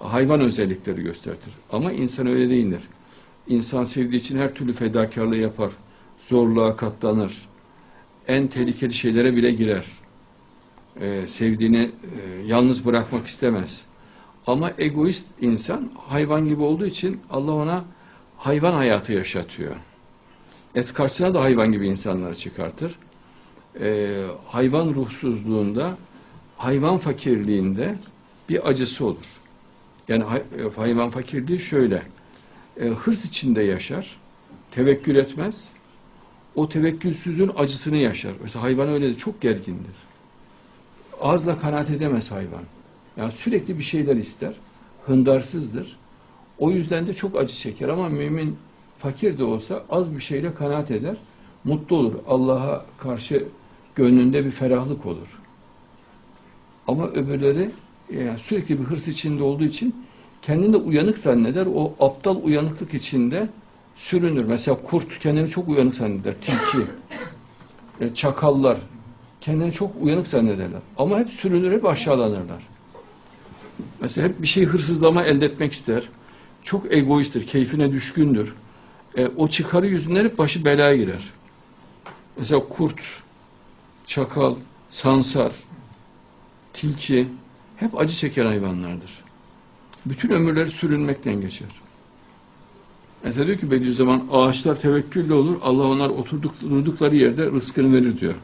hayvan özellikleri gösterir. Ama insan öyle değildir. İnsan sevdiği için her türlü fedakarlığı yapar. Zorluğa katlanır. En tehlikeli şeylere bile girer. Ee, sevdiğini e, yalnız bırakmak istemez. Ama egoist insan hayvan gibi olduğu için Allah ona hayvan hayatı yaşatıyor. Et karşısına da hayvan gibi insanları çıkartır. Ee, hayvan ruhsuzluğunda, hayvan fakirliğinde bir acısı olur. Yani e, hayvan fakirliği şöyle, e, hırs içinde yaşar, tevekkül etmez, o tevekkülsüzlüğün acısını yaşar. Mesela hayvan öyle de çok gergindir. Ağızla kanaat edemez hayvan. Yani sürekli bir şeyler ister, hındarsızdır. O yüzden de çok acı çeker ama mümin fakir de olsa az bir şeyle kanaat eder, mutlu olur. Allah'a karşı gönlünde bir ferahlık olur. Ama öbürleri yani sürekli bir hırs içinde olduğu için kendini de uyanık zanneder. O aptal uyanıklık içinde sürünür. Mesela kurt kendini çok uyanık zanneder. Tilki, e, çakallar kendini çok uyanık zannederler. Ama hep sürünür, hep aşağılanırlar. Mesela hep bir şey hırsızlama elde etmek ister. Çok egoisttir, keyfine düşkündür. E, o çıkarı yüzünden hep başı belaya girer. Mesela kurt, çakal, sansar, tilki hep acı çeken hayvanlardır. Bütün ömürleri sürünmekten geçer. Mesela diyor ki Bediüzzaman ağaçlar tevekkülle olur. Allah onlar oturduk, durdukları yerde rızkını verir diyor.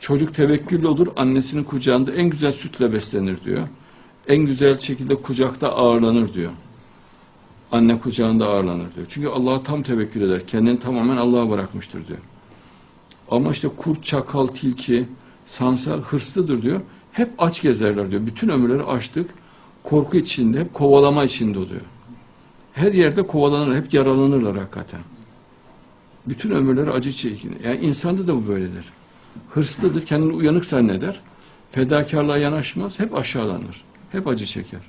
Çocuk tevekkülle olur. Annesinin kucağında en güzel sütle beslenir diyor. En güzel şekilde kucakta ağırlanır diyor. Anne kucağında ağırlanır diyor. Çünkü Allah'a tam tevekkül eder. Kendini tamamen Allah'a bırakmıştır diyor. Ama işte kurt, çakal, tilki, sansar hırslıdır diyor. Hep aç gezerler diyor. Bütün ömürleri açlık, korku içinde, hep kovalama içinde oluyor. Her yerde kovalanır, hep yaralanırlar hakikaten. Bütün ömürleri acı çekin. Yani insanda da bu böyledir. Hırslıdır, kendini uyanık zanneder. Fedakarlığa yanaşmaz, hep aşağılanır. Hep acı çeker.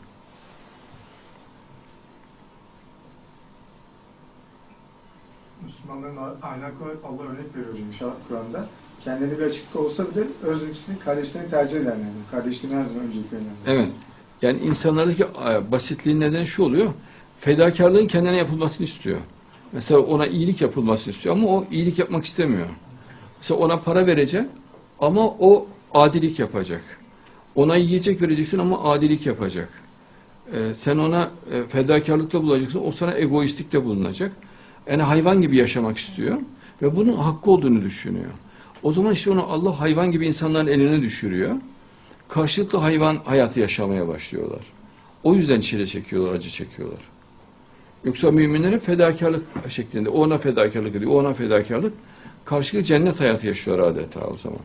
Müslümanların ahlakı Allah örnek veriyor inşallah Kur'an'da. Kendileri bir açıklık olsa bile özlükçisini, kardeşlerini tercih ederler. Yani. Kardeşliğini her zaman öncelik verirler. Evet. Yani insanlardaki basitliğin neden şu oluyor. Fedakarlığın kendine yapılmasını istiyor. Mesela ona iyilik yapılmasını istiyor ama o iyilik yapmak istemiyor. Mesela ona para vereceksin ama o adilik yapacak. Ona yiyecek vereceksin ama adilik yapacak. Ee, sen ona e, fedakarlıkta bulacaksın, o sana egoistlikte bulunacak. Yani hayvan gibi yaşamak istiyor ve bunun hakkı olduğunu düşünüyor. O zaman işte onu Allah hayvan gibi insanların eline düşürüyor karşılıklı hayvan hayatı yaşamaya başlıyorlar. O yüzden çile çekiyorlar, acı çekiyorlar. Yoksa müminlere fedakarlık şeklinde, o ona fedakarlık ediyor, o ona fedakarlık, karşılıklı cennet hayatı yaşıyorlar adeta o zaman.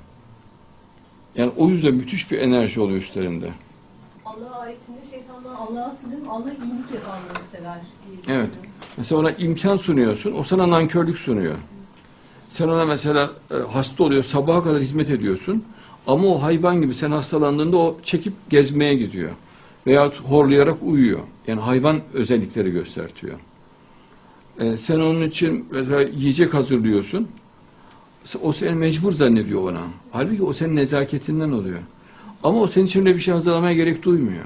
Yani o yüzden müthiş bir enerji oluyor üstlerinde. Allah ayetinde şeytandan Allah'a sığınırım, Allah iyilik yapanları sever diye. Evet. Mesela ona imkan sunuyorsun, o sana nankörlük sunuyor. Sen ona mesela e, hasta oluyor, sabaha kadar hizmet ediyorsun. Ama o hayvan gibi sen hastalandığında o çekip gezmeye gidiyor. Veya horlayarak uyuyor. Yani hayvan özellikleri göstertiyor. Ee, sen onun için mesela yiyecek hazırlıyorsun. O seni mecbur zannediyor ona. Halbuki o senin nezaketinden oluyor. Ama o senin için öyle bir şey hazırlamaya gerek duymuyor.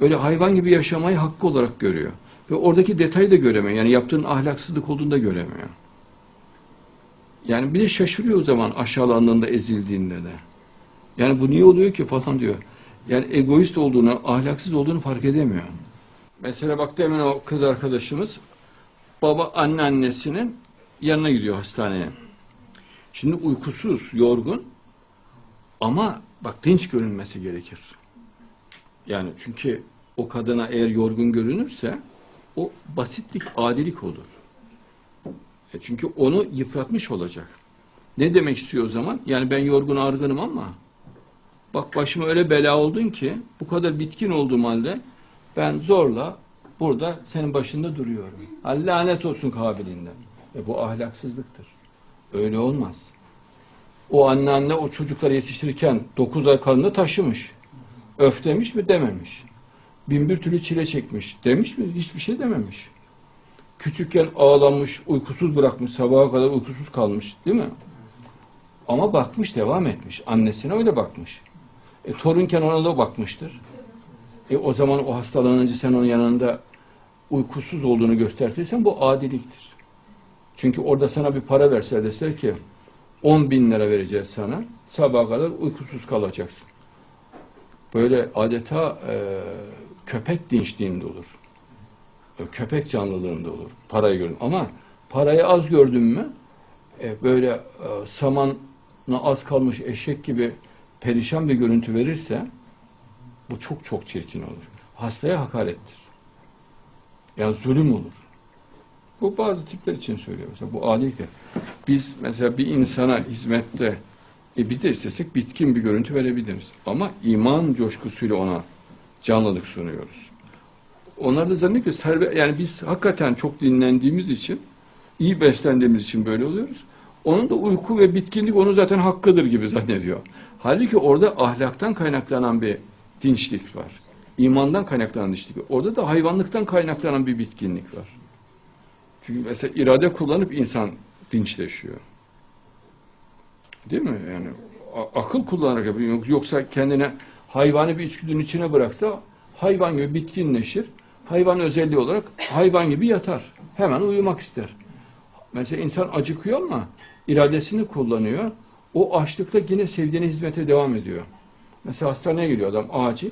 Öyle hayvan gibi yaşamayı hakkı olarak görüyor. Ve oradaki detayı da göremiyor. Yani yaptığın ahlaksızlık olduğunu da göremiyor. Yani bir de şaşırıyor o zaman aşağılandığında, ezildiğinde de. Yani bu niye oluyor ki falan diyor. Yani egoist olduğunu, ahlaksız olduğunu fark edemiyor. Mesela baktı hemen o kız arkadaşımız baba anneannesinin yanına gidiyor hastaneye. Şimdi uykusuz, yorgun ama bak dinç görünmesi gerekir. Yani çünkü o kadına eğer yorgun görünürse o basitlik, adilik olur. E çünkü onu yıpratmış olacak. Ne demek istiyor o zaman? Yani ben yorgun argınım ama bak başıma öyle bela oldun ki bu kadar bitkin olduğum halde ben zorla burada senin başında duruyorum. Ha, lanet olsun kabiliğinden. E bu ahlaksızlıktır. Öyle olmaz. O anneanne o çocukları yetiştirirken 9 ay karnında taşımış. Öf demiş mi dememiş. Bin bir türlü çile çekmiş. Demiş mi? Hiçbir şey dememiş. Küçükken ağlamış, uykusuz bırakmış, sabaha kadar uykusuz kalmış değil mi? Ama bakmış, devam etmiş. Annesine öyle bakmış. E, torunken ona da bakmıştır. E o zaman o hastalanınca sen onun yanında uykusuz olduğunu göstertirsen bu adiliktir. Çünkü orada sana bir para verse deseler ki 10 bin lira vereceğiz sana. Sabaha kadar uykusuz kalacaksın. Böyle adeta e, köpek dinçliğinde olur. E, köpek canlılığında olur. Parayı gördüm. Ama parayı az gördün mü e, böyle e, samanla az kalmış eşek gibi perişan bir görüntü verirse bu çok çok çirkin olur. Hastaya hakarettir. Yani zulüm olur. Bu bazı tipler için söylüyorum. Mesela bu adiliktir. Biz mesela bir insana hizmette e biz de istesek bitkin bir görüntü verebiliriz. Ama iman coşkusuyla ona canlılık sunuyoruz. Onlar da zannediyor ki serve, yani biz hakikaten çok dinlendiğimiz için, iyi beslendiğimiz için böyle oluyoruz. Onun da uyku ve bitkinlik onun zaten hakkıdır gibi zannediyor. Halbuki orada ahlaktan kaynaklanan bir dinçlik var. İmandan kaynaklanan dinçlik var. Orada da hayvanlıktan kaynaklanan bir bitkinlik var. Çünkü mesela irade kullanıp insan dinçleşiyor. Değil mi? Yani akıl kullanarak yapıyor. Yoksa kendine hayvani bir içgüdünün içine bıraksa hayvan gibi bitkinleşir. Hayvan özelliği olarak hayvan gibi yatar. Hemen uyumak ister. Mesela insan acıkıyor ama iradesini kullanıyor. O açlıkta yine sevdiğine hizmete devam ediyor. Mesela hastaneye geliyor adam acil.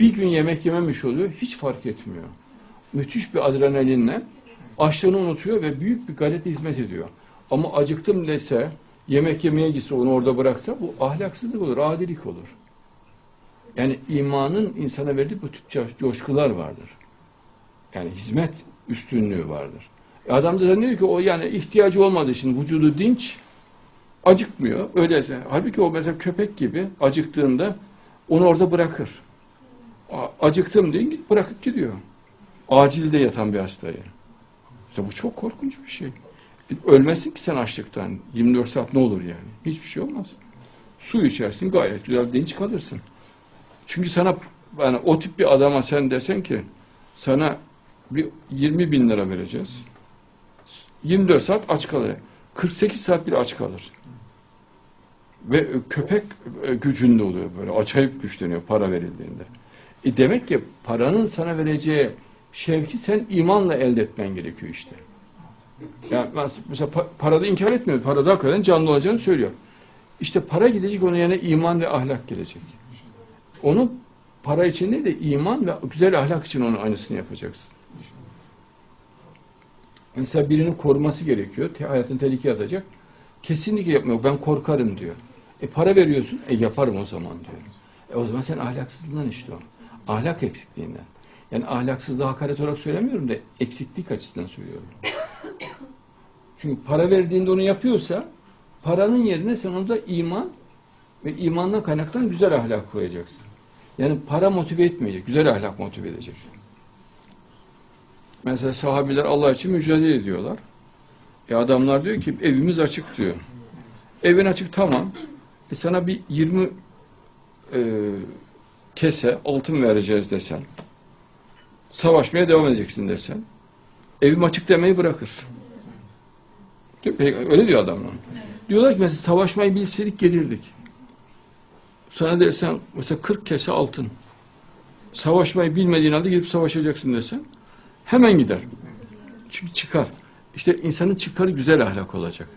Bir gün yemek yememiş oluyor. Hiç fark etmiyor. Müthiş bir adrenalinle açlığını unutuyor ve büyük bir gayretle hizmet ediyor. Ama acıktım dese, yemek yemeye gitse onu orada bıraksa bu ahlaksızlık olur, adilik olur. Yani imanın insana verdiği bu tip co- coşkular vardır. Yani hizmet üstünlüğü vardır. E adam da zannediyor ki o yani ihtiyacı olmadığı için vücudu dinç, acıkmıyor. Öyleyse. Halbuki o mesela köpek gibi acıktığında onu orada bırakır. Acıktım diye bırakıp gidiyor. Acilde yatan bir hastayı. İşte bu çok korkunç bir şey. Ölmesin ki sen açlıktan. 24 saat ne olur yani? Hiçbir şey olmaz. Su içersin gayet güzel dinç kalırsın. Çünkü sana yani o tip bir adama sen desen ki sana bir 20 bin lira vereceğiz. 24 saat aç kalır. 48 saat bile aç kalır. Ve köpek e, gücünde oluyor böyle. Acayip güçleniyor para verildiğinde. E demek ki paranın sana vereceği şevki sen imanla elde etmen gerekiyor işte. Yani mes- mesela pa- parada inkar etmiyor. Parada hakikaten canlı olacağını söylüyor. İşte para gidecek onun yerine iman ve ahlak gelecek. Onu para için değil de iman ve güzel ahlak için onun aynısını yapacaksın. Mesela birinin koruması gerekiyor. Hayatını tehlikeye atacak. Kesinlikle yapmıyor. Ben korkarım diyor. E para veriyorsun. E yaparım o zaman diyor. E o zaman sen ahlaksızlığından işte o. Ahlak eksikliğinden. Yani ahlaksızlığı hakaret olarak söylemiyorum da eksiklik açısından söylüyorum. Çünkü para verdiğinde onu yapıyorsa paranın yerine sen onda iman ve imandan kaynaklanan güzel ahlak koyacaksın. Yani para motive etmeyecek, güzel ahlak motive edecek. Mesela sahabiler Allah için mücadele ediyorlar. E adamlar diyor ki evimiz açık diyor. Evin açık tamam. E sana bir 20 e, kese altın vereceğiz desen. Savaşmaya devam edeceksin desen. Evim açık demeyi bırakır. Öyle diyor adamlar. Diyorlar ki mesela savaşmayı bilseydik gelirdik. Sana desen mesela 40 kese altın. Savaşmayı bilmediğin halde gidip savaşacaksın desen hemen gider. Çünkü çıkar. İşte insanın çıkarı güzel ahlak olacak.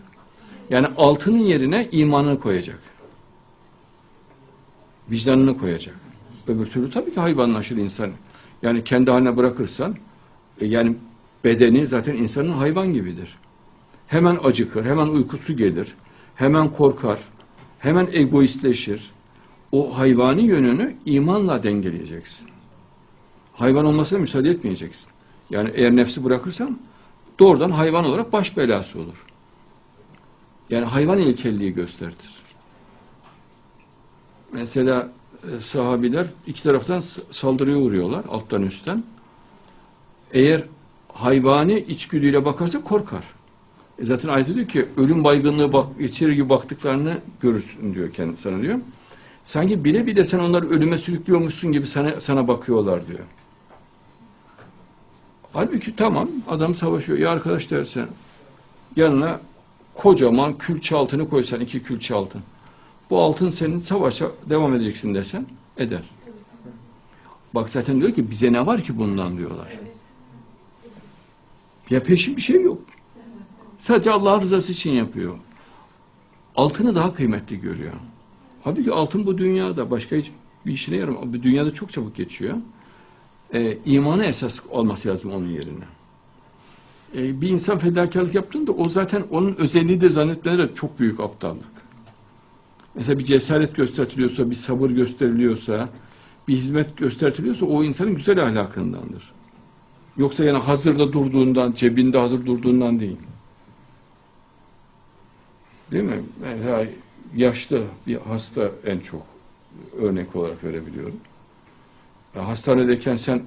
Yani altının yerine imanını koyacak. Vicdanını koyacak. Öbür türlü tabii ki hayvanlaşır insan. Yani kendi haline bırakırsan e, yani bedeni zaten insanın hayvan gibidir. Hemen acıkır, hemen uykusu gelir, hemen korkar, hemen egoistleşir. O hayvani yönünü imanla dengeleyeceksin. Hayvan olmasına müsaade etmeyeceksin. Yani eğer nefsi bırakırsan doğrudan hayvan olarak baş belası olur. Yani hayvan ilkelliği gösterdir. Mesela e, sahabiler iki taraftan saldırıya uğruyorlar alttan üstten. Eğer hayvani içgüdüyle bakarsa korkar. E zaten ayet diyor ki ölüm baygınlığı bak, geçirir gibi baktıklarını görürsün diyor kendi sana diyor. Sanki bile bile sen onları ölüme sürüklüyormuşsun gibi sana, sana bakıyorlar diyor. Halbuki tamam adam savaşıyor. Ya arkadaş dersen yanına kocaman külçe altını koysan iki külçe altın. Bu altın senin savaşa devam edeceksin desen eder. Bak zaten diyor ki bize ne var ki bundan diyorlar. Ya peşin bir şey yok. Sadece Allah rızası için yapıyor. Altını daha kıymetli görüyor. Halbuki altın bu dünyada başka hiç bir işine yaramıyor. Bu dünyada çok çabuk geçiyor. Ee, imanı esas olması lazım onun yerine. Ee, bir insan fedakarlık yaptığında o zaten onun özelliği de zannetmeleri çok büyük aptallık. Mesela bir cesaret gösteriliyorsa, bir sabır gösteriliyorsa, bir hizmet gösteriliyorsa o insanın güzel ahlakındandır. Yoksa yani hazırda durduğundan, cebinde hazır durduğundan değil. Değil mi? Mesela yaşlı bir hasta en çok örnek olarak verebiliyorum. Ya hastanedeyken sen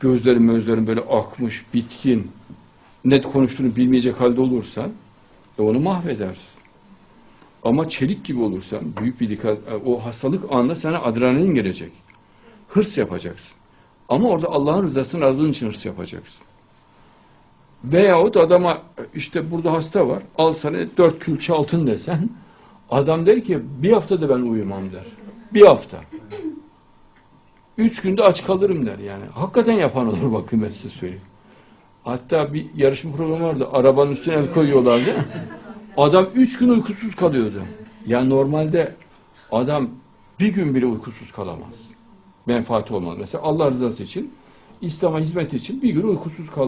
gözlerin gözlerin böyle akmış, bitkin, net konuştuğunu bilmeyecek halde olursan e onu mahvedersin. Ama çelik gibi olursan, büyük bir dikkat, e, o hastalık anında sana adrenalin gelecek. Hırs yapacaksın. Ama orada Allah'ın rızasını aradığın için hırs yapacaksın. Veyahut adama işte burada hasta var, al sana dört külçe altın desen, adam der ki bir haftada ben uyumam der. Bir hafta. Üç günde aç kalırım der yani. Hakikaten yapan olur bakın ben size söyleyeyim. Hatta bir yarışma programı vardı. Arabanın üstüne el koyuyorlardı. Adam üç gün uykusuz kalıyordu. Ya normalde adam bir gün bile uykusuz kalamaz. Menfaati olmaz. Mesela Allah rızası için, İslam'a hizmet için bir gün uykusuz kal.